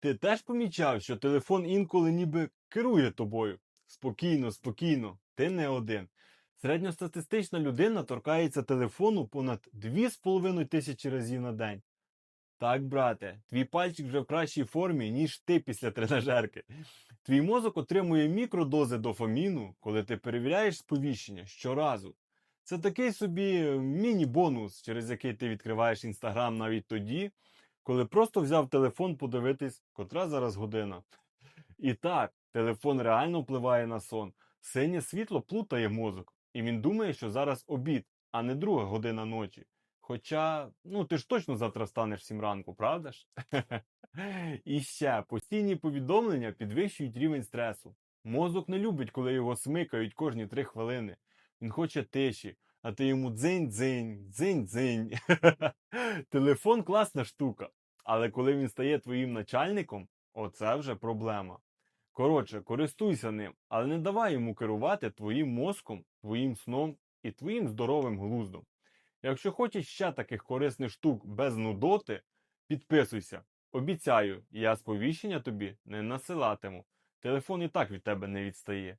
Ти теж помічав, що телефон інколи ніби керує тобою. Спокійно, спокійно, ти не один. Середньостатистична людина торкається телефону понад 2,5 тисячі разів на день. Так, брате, твій пальчик вже в кращій формі, ніж ти після тренажерки. Твій мозок отримує мікродози дофаміну, коли ти перевіряєш сповіщення щоразу. Це такий собі е, міні-бонус, через який ти відкриваєш інстаграм навіть тоді, коли просто взяв телефон подивитись, котра зараз година. І так, телефон реально впливає на сон. Синє світло плутає мозок, і він думає, що зараз обід, а не друга година ночі. Хоча, ну ти ж точно завтра станеш сім ранку, правда ж? І ще постійні повідомлення підвищують рівень стресу. Мозок не любить, коли його смикають кожні три хвилини. Він хоче тиші, а ти йому дзинь-дзинь, дзинь-дзинь. Телефон класна штука, але коли він стає твоїм начальником, оце вже проблема. Коротше, користуйся ним, але не давай йому керувати твоїм мозком, твоїм сном і твоїм здоровим глуздом. Якщо хочеш ще таких корисних штук без нудоти, підписуйся. Обіцяю, я сповіщення тобі не насилатиму. Телефон і так від тебе не відстає.